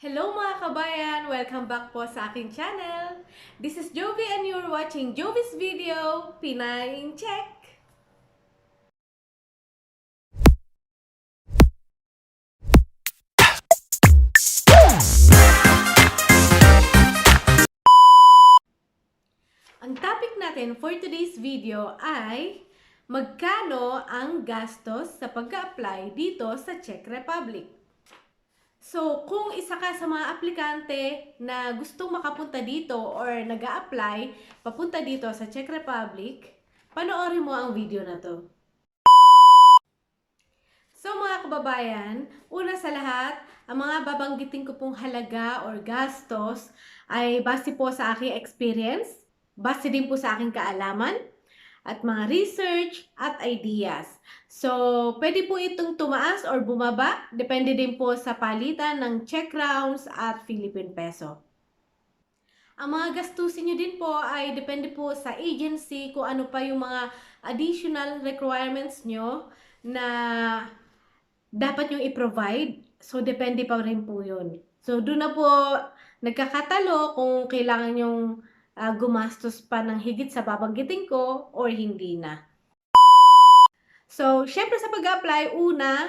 Hello mga kabayan! Welcome back po sa aking channel. This is Jovi and you're watching Jovi's video, Pinay in Check. Ang topic natin for today's video ay magkano ang gastos sa pag-apply dito sa Czech Republic. So, kung isa ka sa mga aplikante na gustong makapunta dito or nag apply papunta dito sa Czech Republic, panoorin mo ang video na to. So mga kababayan, una sa lahat, ang mga babanggitin ko pong halaga or gastos ay base po sa aking experience, base din po sa aking kaalaman, at mga research at ideas. So, pwede po itong tumaas or bumaba, depende din po sa palitan ng Czech crowns at Philippine peso. Ang mga gastusin nyo din po ay depende po sa agency kung ano pa yung mga additional requirements nyo na dapat nyo i-provide. So, depende pa rin po yun. So, doon na po nagkakatalo kung kailangan yung ah, gumastos pa ng higit sa babanggitin ko or hindi na. So, syempre sa pag-apply, una,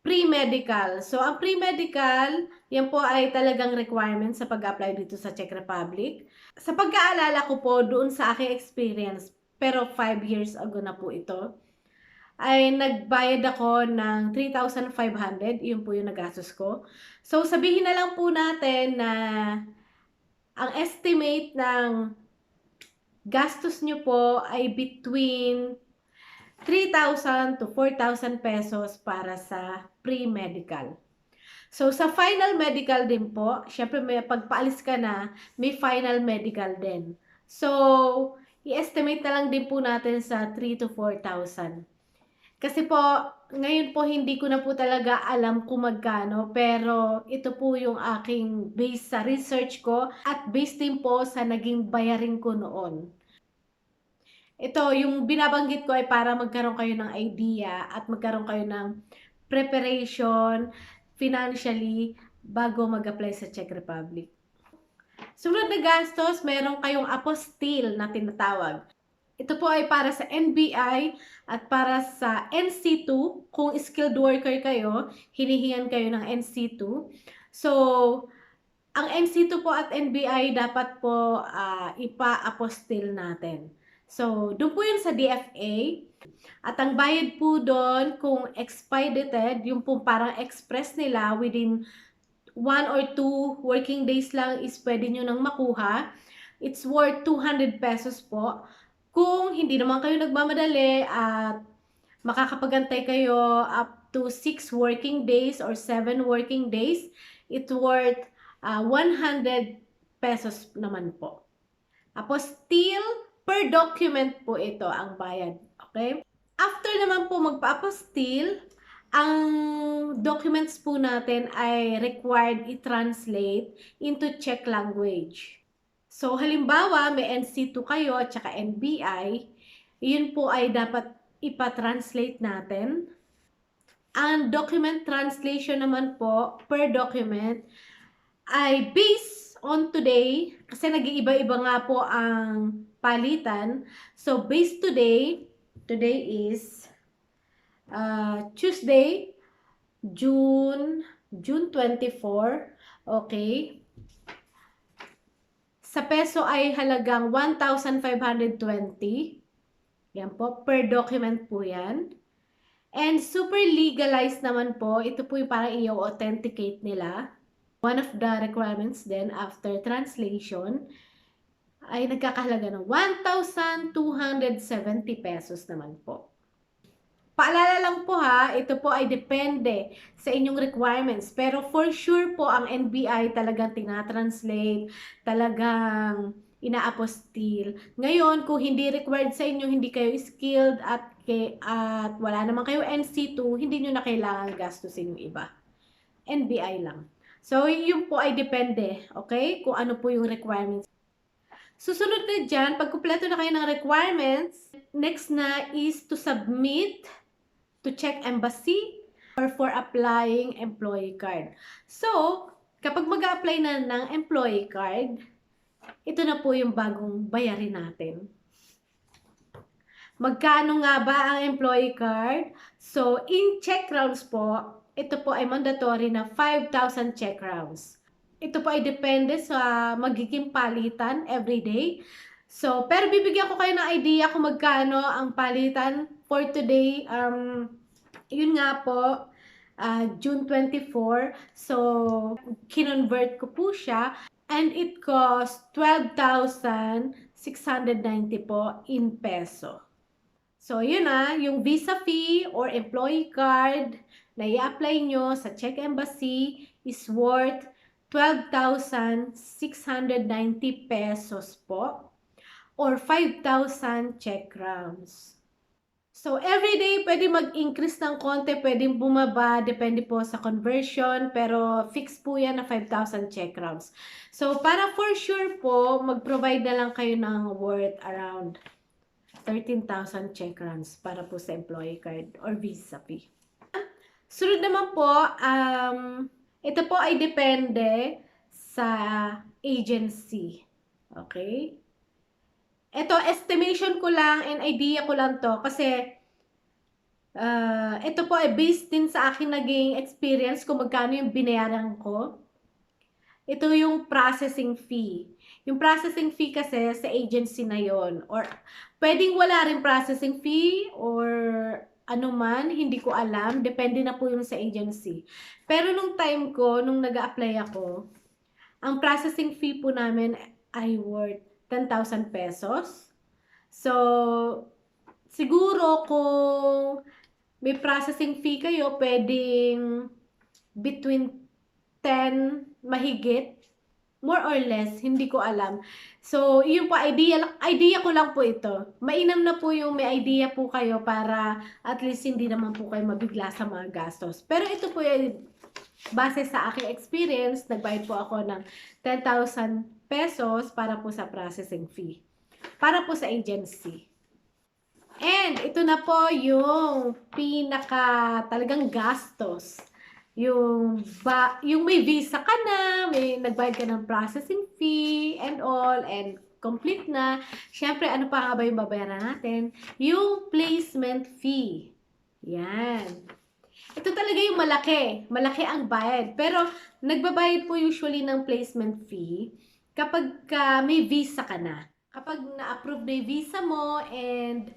pre-medical. So, ang pre-medical, yan po ay talagang requirement sa pag-apply dito sa Czech Republic. Sa pagkaalala ko po doon sa aking experience, pero 5 years ago na po ito, ay nagbayad ako ng 3,500. Yun po yung nagastos ko. So, sabihin na lang po natin na ang estimate ng gastos nyo po ay between 3,000 to 4,000 pesos para sa pre-medical. So, sa final medical din po, syempre may pagpaalis ka na, may final medical din. So, i-estimate na lang din po natin sa 3 to 4,000. Kasi po, ngayon po hindi ko na po talaga alam kung magkano, pero ito po yung aking base sa research ko at base din po sa naging bayarin ko noon. Ito, yung binabanggit ko ay para magkaroon kayo ng idea at magkaroon kayo ng preparation financially bago mag-apply sa Czech Republic. Sunod na gastos, meron kayong apostille na tinatawag. Ito po ay para sa NBI at para sa NC2. Kung skilled worker kayo, hinihingan kayo ng NC2. So, ang NC2 po at NBI dapat po ah, ipa-apostil natin. So, doon po yun sa DFA. At ang bayad po doon, kung expedited, yung po parang express nila within one or two working days lang is pwede nyo nang makuha. It's worth 200 pesos po. Kung hindi naman kayo nagmamadali at makakapagantay kayo up to 6 working days or 7 working days, it's worth ah, 100 pesos naman po. Tapos still per document po ito ang bayad. Okay? After naman po magpa-apostille, ang documents po natin ay required i-translate into Czech language. So, halimbawa, may NC2 kayo at saka NBI, yun po ay dapat ipa-translate natin. Ang document translation naman po, per document, ay based on today, kasi nag-iiba-iba nga po ang palitan. So, based today, today is uh, Tuesday, June, June 24, okay? Sa peso ay halagang 1,520. Yan po, per document po yan. And super legalized naman po, ito po yung parang i-authenticate nila. One of the requirements then after translation ay nagkakahalaga ng 1,270 pesos naman po. Paalala lang po ha, ito po ay depende sa inyong requirements. Pero for sure po, ang NBI talagang tinatranslate, talagang ina-apostil. Ngayon, kung hindi required sa inyo, hindi kayo skilled at, kay, at wala naman kayo NC2, hindi nyo na kailangan gastusin yung iba. NBI lang. So, yun po ay depende, okay? Kung ano po yung requirements. Susunod na dyan, pag kumpleto na kayo ng requirements, next na is to submit to check embassy or for applying employee card. So, kapag mag apply na ng employee card, ito na po yung bagong bayarin natin. Magkano nga ba ang employee card? So, in check rounds po, ito po ay mandatory na 5,000 check rounds. Ito po ay depende sa magiging palitan every day. So, pero bibigyan ko kayo ng idea kung magkano ang palitan for today. Um, yun nga po, uh, June 24. So, kinonvert ko po siya. And it cost 12,690 po in peso. So, yun na, yung visa fee or employee card na i-apply nyo sa Czech Embassy is worth 12,690 pesos po or 5,000 Czech crowns. So, every day, pwede mag-increase ng konti, pwedeng bumaba, depende po sa conversion, pero fix po yan na 5,000 check rounds. So, para for sure po, mag-provide na lang kayo ng worth around 13,000 check rounds para po sa employee card or visa fee. Sunod naman po, um, ito po ay depende sa agency. Okay? Ito, estimation ko lang and idea ko lang to kasi uh, ito po ay based din sa akin naging experience kung magkano yung binayaran ko. Ito yung processing fee. Yung processing fee kasi sa agency na yon or pwedeng wala rin processing fee or ano man, hindi ko alam. Depende na po yung sa agency. Pero nung time ko, nung nag apply ako, ang processing fee po namin ay worth 10,000 pesos. So, siguro kung may processing fee kayo, pwedeng between 10 mahigit, more or less, hindi ko alam. So, yun po, idea, idea ko lang po ito. Mainam na po yung may idea po kayo para at least hindi naman po kayo mabigla sa mga gastos. Pero ito po yung base sa aking experience, nagbayad po ako ng 10,000 pesos para po sa processing fee. Para po sa agency. And ito na po yung pinaka talagang gastos. Yung ba, yung may visa ka na, may nagbayad ka ng processing fee and all and complete na. Syempre, ano pa nga ba yung babayaran natin? Yung placement fee. Yan. Ito talaga yung malaki. Malaki ang bayad. Pero, nagbabayad po usually ng placement fee kapag ka may visa ka na, kapag na-approve na yung visa mo and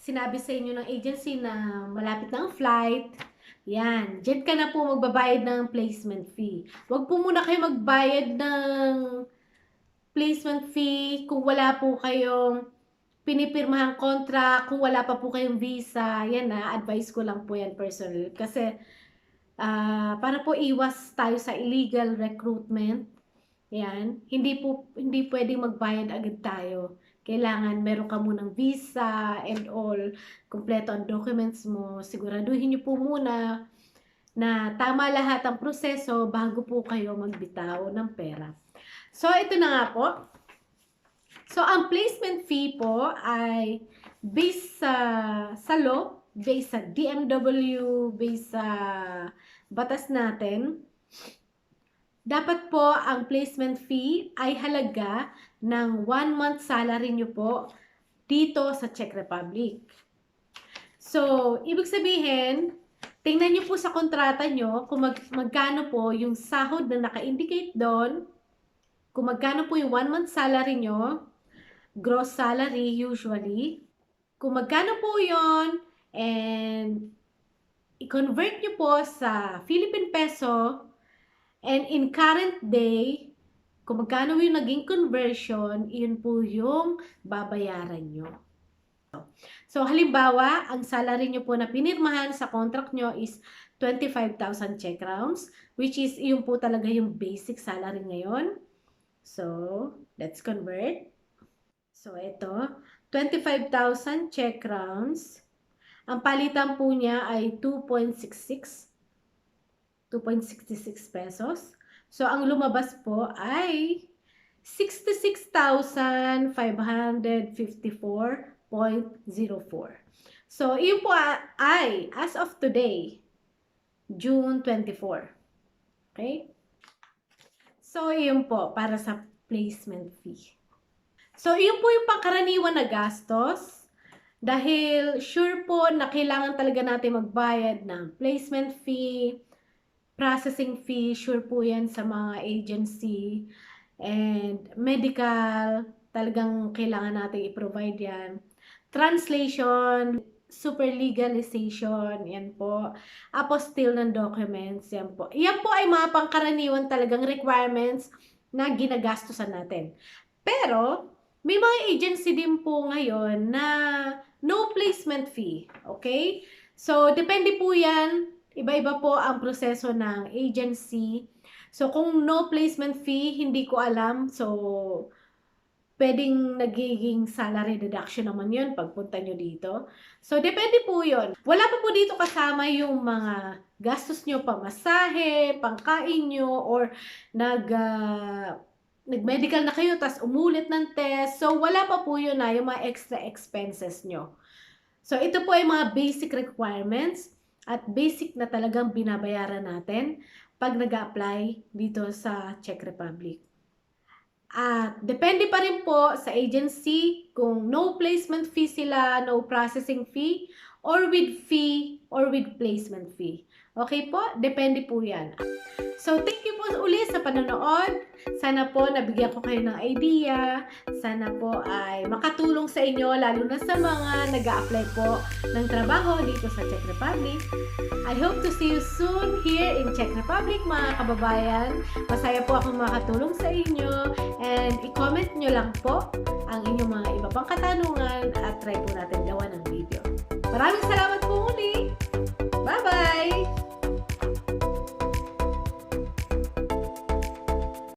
sinabi sa inyo ng agency na malapit na ang flight, yan, dyan ka na po magbabayad ng placement fee. Huwag po muna kayo magbayad ng placement fee kung wala po kayong pinipirmahang contract, kung wala pa po kayong visa, yan na, advice ko lang po yan personal. Kasi, uh, para po iwas tayo sa illegal recruitment, yan. Hindi po hindi pwedeng magbayad agad tayo. Kailangan meron ka munang visa and all, kumpleto ang documents mo. Siguraduhin niyo po muna na tama lahat ang proseso bago po kayo magbitaw ng pera. So, ito na nga po. So, ang placement fee po ay based sa, sa law, based sa DMW, based sa batas natin, dapat po ang placement fee ay halaga ng 1 month salary nyo po dito sa Czech Republic. So, ibig sabihin, tingnan nyo po sa kontrata nyo kung mag, magkano po yung sahod na naka-indicate doon, kung magkano po yung 1 month salary nyo, gross salary usually, kung magkano po yon and i-convert nyo po sa Philippine peso, And in current day, kung magkano yung naging conversion, yun po yung babayaran nyo. So, halimbawa, ang salary nyo po na pinirmahan sa contract nyo is 25,000 check rounds, which is yung po talaga yung basic salary ngayon. So, let's convert. So, ito, 25,000 check rounds. Ang palitan po niya ay 2.66 2.66 pesos. So, ang lumabas po ay 66,554.04. So, yun po ay as of today, June 24. Okay? So, yun po, para sa placement fee. So, yun po yung pangkaraniwan na gastos. Dahil sure po na kailangan talaga natin magbayad ng placement fee, processing fee, sure po yan sa mga agency, and medical, talagang kailangan natin i-provide yan. Translation, super legalization, yan po. Apostille ng documents, yan po. Yan po ay mga pangkaraniwan talagang requirements na ginagastusan natin. Pero, may mga agency din po ngayon na no placement fee. Okay? So, depende po yan. Iba-iba po ang proseso ng agency. So, kung no placement fee, hindi ko alam. So, pwedeng nagiging salary deduction naman yun pagpunta nyo dito. So, depende po yun. Wala pa po dito kasama yung mga gastos nyo pamasahe, pangkain nyo, or nag, ah, nag-medical na kayo, tas umulit ng test. So, wala pa po yun na yung mga extra expenses nyo. So, ito po ay mga basic requirements at basic na talagang binabayaran natin pag nag apply dito sa Czech Republic. At depende pa rin po sa agency kung no placement fee sila, no processing fee, or with fee, or with placement fee. Okay po? Depende po yan. So, thank you po uli sa panonood. Sana po nabigyan ko kayo ng idea. Sana po ay makatulong sa inyo, lalo na sa mga nag apply po ng trabaho dito sa Czech Republic. I hope to see you soon here in Czech Republic, mga kababayan. Masaya po akong makatulong sa inyo. And i-comment nyo lang po ang inyong mga iba pang katanungan at try po natin gawa ng video. Maraming salamat po muli! Bye.